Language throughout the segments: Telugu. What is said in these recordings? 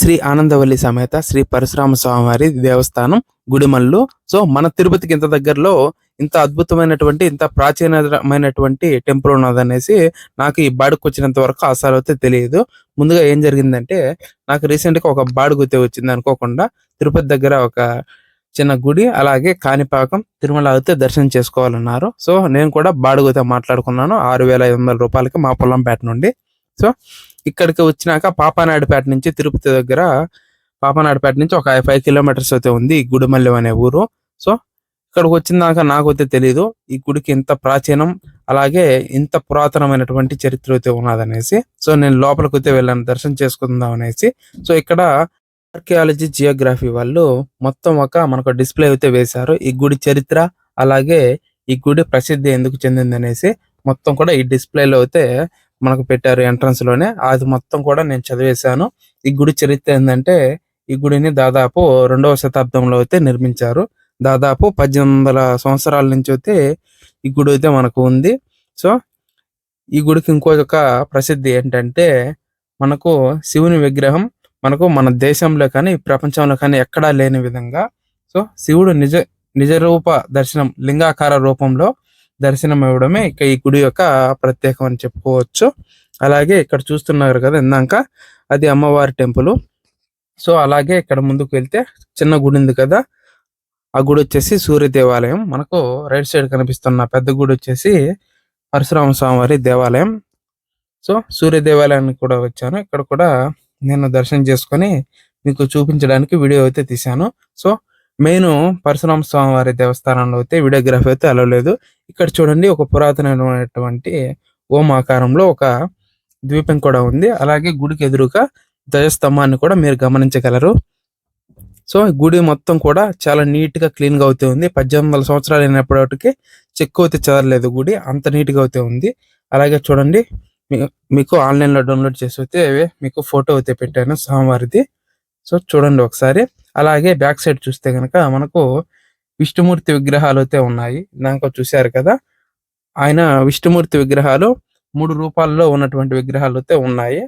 శ్రీ ఆనందవల్లి సమేత శ్రీ పరశురామ స్వామివారి దేవస్థానం గుడిమల్లు. సో మన తిరుపతికి ఇంత దగ్గరలో ఇంత అద్భుతమైనటువంటి ఇంత ప్రాచీనమైనటువంటి టెంపుల్ ఉన్నదనేసి నాకు ఈ బాడుకు వచ్చినంత వరకు అసలు అయితే తెలియదు. ముందుగా ఏం జరిగిందంటే నాకు రీసెంట్గా ఒక బాడుగు అయితే వచ్చింది అనుకోకుండా తిరుపతి దగ్గర ఒక చిన్న గుడి అలాగే కాణిపాకం తిరుమల అయితే దర్శనం చేసుకోవాలన్నారు. సో నేను కూడా బాడుగుతో మాట్లాడుకున్నాను. ఆరు వేల ఐదు వందల రూపాయలకి మా పొలంపేట నుండి. సో ఇక్కడికి వచ్చినాక పాపానాయుడుపేట నుంచి తిరుపతి దగ్గర పాపనాడుపేట నుంచి ఒక ఫైవ్ కిలోమీటర్స్ అయితే ఉంది ఈ అనే ఊరు. సో ఇక్కడికి వచ్చినాక నాకు అయితే తెలియదు ఈ గుడికి ఇంత ప్రాచీనం అలాగే ఇంత పురాతనమైనటువంటి చరిత్ర అయితే ఉన్నదనేసి. సో నేను లోపలికి అయితే వెళ్ళాను దర్శనం చేసుకుందాం అనేసి. సో ఇక్కడ ఆర్కియాలజీ జియోగ్రఫీ వాళ్ళు మొత్తం ఒక మనకు డిస్ప్లే అయితే వేశారు. ఈ గుడి చరిత్ర అలాగే ఈ గుడి ప్రసిద్ధి ఎందుకు చెందింది అనేసి మొత్తం కూడా ఈ డిస్ప్లేలో అయితే మనకు పెట్టారు ఎంట్రన్స్లోనే. అది మొత్తం కూడా నేను చదివేశాను. ఈ గుడి చరిత్ర ఏంటంటే ఈ గుడిని దాదాపు రెండవ శతాబ్దంలో అయితే నిర్మించారు. దాదాపు పద్దెనిమిది వందల సంవత్సరాల నుంచి అయితే ఈ గుడి అయితే మనకు ఉంది. సో ఈ గుడికి ఇంకొక ప్రసిద్ధి ఏంటంటే మనకు శివుని విగ్రహం మనకు మన దేశంలో కానీ ప్రపంచంలో కానీ ఎక్కడా లేని విధంగా సో శివుడు నిజ నిజరూప దర్శనం లింగాకార రూపంలో దర్శనం ఇవ్వడమే ఇక ఈ గుడి యొక్క ప్రత్యేకం అని చెప్పుకోవచ్చు. అలాగే ఇక్కడ చూస్తున్నారు కదా ఇందాక అది అమ్మవారి టెంపుల్. సో అలాగే ఇక్కడ ముందుకు వెళ్తే చిన్న గుడి ఉంది కదా ఆ గుడి వచ్చేసి సూర్య దేవాలయం. మనకు రైట్ సైడ్ కనిపిస్తున్న పెద్ద గుడి వచ్చేసి పరశురామ స్వామివారి దేవాలయం. సో సూర్య దేవాలయానికి కూడా వచ్చాను. ఇక్కడ కూడా నేను దర్శనం చేసుకొని మీకు చూపించడానికి వీడియో అయితే తీశాను. సో మెయిన్ పరశురామ స్వామి వారి దేవస్థానంలో అయితే వీడియోగ్రఫీ అయితే అలవలేదు ఇక్కడ చూడండి ఒక పురాతనమైనటువంటి ఓం ఆకారంలో ఒక ద్వీపం కూడా ఉంది. అలాగే గుడికి ఎదురుగా ధ్వజస్తంభాన్ని కూడా మీరు గమనించగలరు. సో గుడి మొత్తం కూడా చాలా నీట్గా క్లీన్గా అవుతూ ఉంది. పద్దెనిమిది వందల సంవత్సరాలు అయినప్పటికీ చెక్కు అయితే చదరలేదు గుడి. అంత నీట్గా అయితే ఉంది. అలాగే చూడండి మీకు ఆన్లైన్లో డౌన్లోడ్ చేసి అయితే మీకు ఫోటో అయితే పెట్టాను స్వామివారిది. సో చూడండి ఒకసారి. అలాగే బ్యాక్ సైడ్ చూస్తే కనుక మనకు విష్ణుమూర్తి విగ్రహాలు అయితే ఉన్నాయి. ఇందాక చూశారు కదా ఆయన విష్ణుమూర్తి విగ్రహాలు మూడు రూపాల్లో ఉన్నటువంటి విగ్రహాలు అయితే ఉన్నాయి.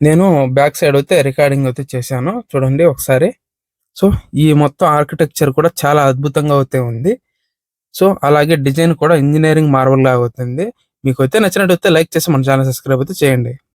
నేను బ్యాక్ సైడ్ అయితే రికార్డింగ్ అయితే చేశాను. చూడండి ఒకసారి. సో ఈ మొత్తం ఆర్కిటెక్చర్ కూడా చాలా అద్భుతంగా అయితే ఉంది. సో అలాగే డిజైన్ కూడా ఇంజనీరింగ్ మార్వల్ లాగా అవుతుంది. మీకు అయితే నచ్చినట్టు లైక్ చేసి మన ఛానల్ సబ్స్క్రైబ్ అయితే చేయండి.